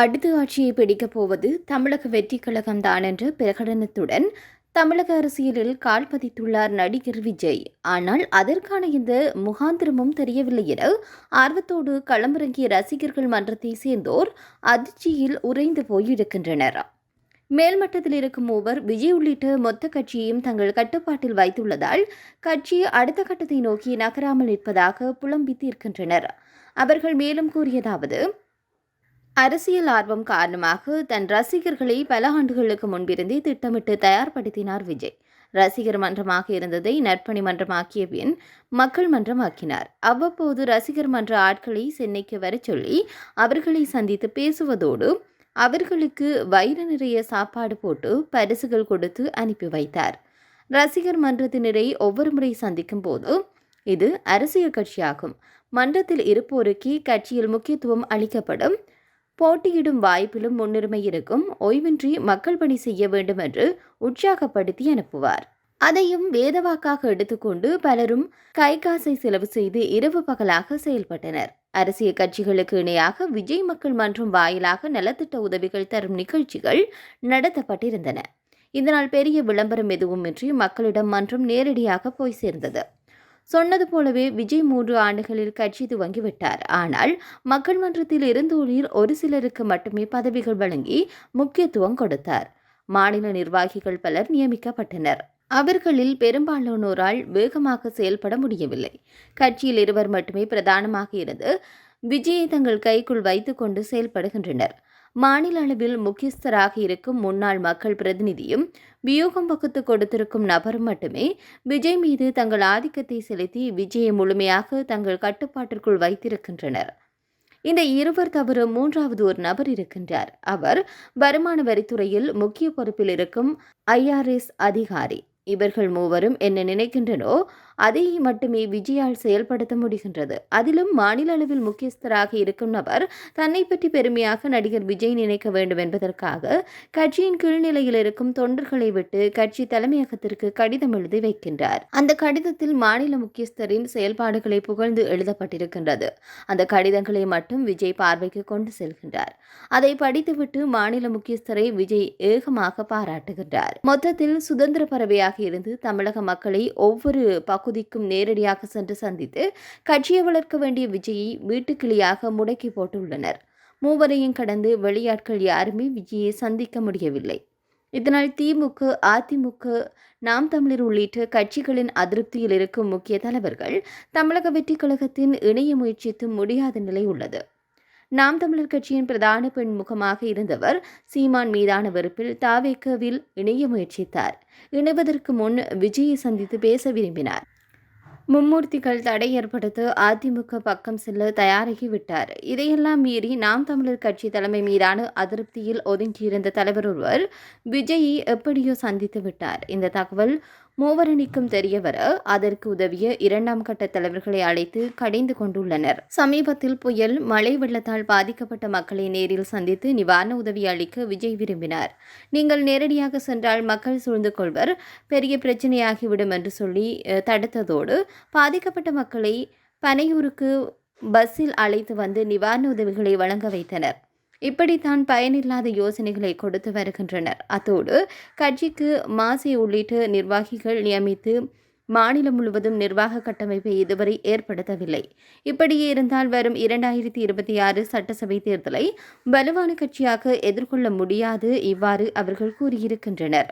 அடுத்த ஆட்சியை பிடிக்கப் போவது தமிழக வெற்றிக் கழகம்தான் என்ற பிரகடனத்துடன் தமிழக அரசியலில் கால் பதித்துள்ளார் நடிகர் விஜய். ஆனால் அதற்கான இந்த முகாந்திரமும் தெரியவில்லை என ஆர்வத்தோடு களமிறங்கிய ரசிகர்கள் மன்றத்தை சேர்ந்தோர் அதிர்ச்சியில் உறைந்து போயிருக்கின்றனர். மேல்மட்டத்தில் இருக்கும் மூவர் விஜய் உள்ளிட்ட மொத்த கட்சியையும் தங்கள் கட்டுப்பாட்டில் வைத்துள்ளதால் கட்சி அடுத்த கட்டத்தை நோக்கி நகராமல் நிற்பதாக புலம்பி தீர்க்கின்றனர். அவர்கள் மேலும் கூறியதாவது அரசியல் ஆர்வம் காரணமாக தன் ரசிகர்களை பல ஆண்டுகளுக்கு முன்பிருந்தே திட்டமிட்டு தயார்படுத்தினார் விஜய். ரசிகர் மன்றமாக இருந்ததை நற்பணி மன்றமாக்கிய பின் மக்கள் மன்றமாக்கினார். அவ்வப்போது ரசிகர் மன்ற ஆட்களை சென்னைக்கு வர சொல்லி அவர்களை சந்தித்து பேசுவதோடு அவர்களுக்கு வயிறு நிறைய சாப்பாடு போட்டு பரிசுகள் கொடுத்து அனுப்பி வைத்தார். ரசிகர் மன்றத்தினரை ஒவ்வொரு முறை சந்திக்கும் போது இது அரசியல் கட்சியாகும். மன்றத்தில் இருப்போருக்கே கட்சியில் முக்கியத்துவம் அளிக்கப்படும் போட்டியிடும் வாய்ப்பிலும் முன்னுரிமை இருக்கும். ஓய்வின்றி மக்கள் பணி செய்ய வேண்டும் என்று உற்சாகப்படுத்தி அனுப்புவார். அதையும் வேதவாக்காக எடுத்துக்கொண்டு பலரும் கை காசை செலவு செய்து இரவு பகலாக செயல்பட்டனர். அரசியல் கட்சிகளுக்கு இணையாக விஜய் மக்கள் மன்றம் வாயிலாக நலத்திட்ட உதவிகள் தரும் நிகழ்ச்சிகள் நடத்தப்பட்டிருந்தன. இதனால் பெரிய விளம்பரம் எதுவுமின்றி மக்களிடம் மன்றம் நேரடியாக போய் சேர்ந்தது. சொன்னது போலவே விஜய் மூன்று ஆண்டுகளில் கட்சி துவங்கிவிட்டார். ஆனால் மக்கள் மன்றத்தில் இருந்தோரில் ஒரு சிலருக்கு மட்டுமே பதவிகள் வழங்கி முக்கியத்துவம் கொடுத்தார். மாநில நிர்வாகிகள் பலர் நியமிக்கப்பட்டனர். அவர்களில் பெரும்பாலானோரால் வேகமாக செயல்பட முடியவில்லை. கட்சியில் இருவர் மட்டுமே பிரதானமாக இருந்து விஜயை தங்கள் கைக்குள் வைத்துக்கொண்டு செயல்படுகின்றனர். மாநில அளவில் முக்கியஸ்தராக இருக்கும் முன்னாள் மக்கள் பிரதிநிதியும் வியூகம் வகுத்து கொடுத்திருக்கும் நபரும் மட்டுமே விஜய் மீது தங்கள் ஆதிக்கத்தை செலுத்தி விஜயை முழுமையாக தங்கள் கட்டுப்பாட்டிற்குள் வைத்திருக்கின்றனர். இந்த இருவர் தவிர மூன்றாவது ஒரு நபர் இருக்கின்றார். அவர் வருமான வரித்துறையில் முக்கிய பொறுப்பில் இருக்கும் ஐஆர்எஸ் அதிகாரி. இவர்கள் மூவரும் என்ன நினைக்கின்றனோ அதை மட்டுமே விஜயால் செயல்படுத்த முடிகின்றது. அதிலும் மாநில அளவில் முக்கியஸ்தராக இருக்கும் நபர் தன்னை பற்றி பெருமையாக நடிகர் விஜய் நினைக்க வேண்டும் என்பதற்காக கட்சியின் கீழ்நிலையில் இருக்கும் தொண்டர்களை விட்டு கட்சி தலைமையகத்திற்கு கடிதம் எழுதி வைக்கின்றார். அந்த கடிதத்தில் மாநில முக்கியஸ்தரின் செயல்பாடுகளை புகழ்ந்து எழுதப்பட்டிருக்கின்றது. அந்த கடிதங்களை மட்டும் விஜய் பார்வைக்கு கொண்டு செல்கின்றார். அதை படித்துவிட்டு மாநில முக்கியஸ்தரை விஜய் ஏகமாக பாராட்டுகின்றார். மொத்தத்தில் சுதந்திர பறவையாக இருந்து தமிழக மக்களை ஒவ்வொரு பகுதிக்கும் நேரடியாக சென்று சந்தித்து கட்சியை வளர்க்க வேண்டிய விஜயை வீட்டுக்கிளியாக முடக்கி போட்டுள்ளனர். மூவரையும் கடந்து வெளியாட்கள் யாருமே விஜயை சந்திக்க முடியவில்லை. இதனால் திமுக அதிமுக நாம் தமிழர் உள்ளிட்ட கட்சிகளின் அதிருப்தியில் இருக்கும் முக்கிய தலைவர்கள் தமிழக வெற்றிக் கழகத்தின் இணைய முயற்சித்து முடியாத நிலை உள்ளது. நாம் தமிழர் கட்சியின் பிரதான பெண் முகமாக இருந்தவர் சீமான் மீதான வெறுப்பில் தாவேக்கவில் இணைய முயற்சித்தார். இணைவதற்கு முன் விஜயை சந்தித்து பேச விரும்பினார். மும்மூர்த்திகள் தடை ஏற்படுத்த அதிமுக பக்கம் செல்ல தயாராகிவிட்டார் இதையெல்லாம் மீறி நாம் தமிழர் கட்சி தலைமை மீதான அதிருப்தியில் ஒதுங்கியிருந்த தலைவர் ஒருவர் விஜயை எப்படியோ சந்தித்து விட்டார். இந்த தகவல் மூவரணிக்கும் தெரியவர அதற்கு உதவிய இரண்டாம் கட்ட தலைவர்களை அழைத்து கடைந்து கொண்டுள்ளனர். சமீபத்தில் புயல் மழை வெள்ளத்தால் பாதிக்கப்பட்ட மக்களை நேரில் சந்தித்து நிவாரண உதவி அளிக்க விஜய் விரும்பினார். நீங்கள் நேரடியாக சென்றால் மக்கள் சூழ்ந்து கொள்வர் பெரிய பிரச்சனையாகிவிடும் என்று சொல்லி தடுத்ததோடு பாதிக்கப்பட்ட மக்களை பனையூருக்கு பஸ்ஸில் அழைத்து வந்து நிவாரண உதவிகளை வழங்க வைத்தனர். இப்படித்தான் பயனில்லாத யோசனைகளை கொடுத்து வருகின்றனர். அத்தோடு கட்சிக்கு மாசி உள்ளிட்ட நிர்வாகிகள் நியமித்து மாநிலம் முழுவதும் நிர்வாக கட்டமைப்பை இதுவரை ஏற்படுத்தவில்லை. இப்படியே இருந்தால் வரும் இரண்டாயிரத்தி இருபத்தி ஆறு சட்டசபை தேர்தலை வலுவான கட்சியாக எதிர்கொள்ள முடியாது இவ்வாறு அவர்கள் கூறியிருக்கின்றனர்.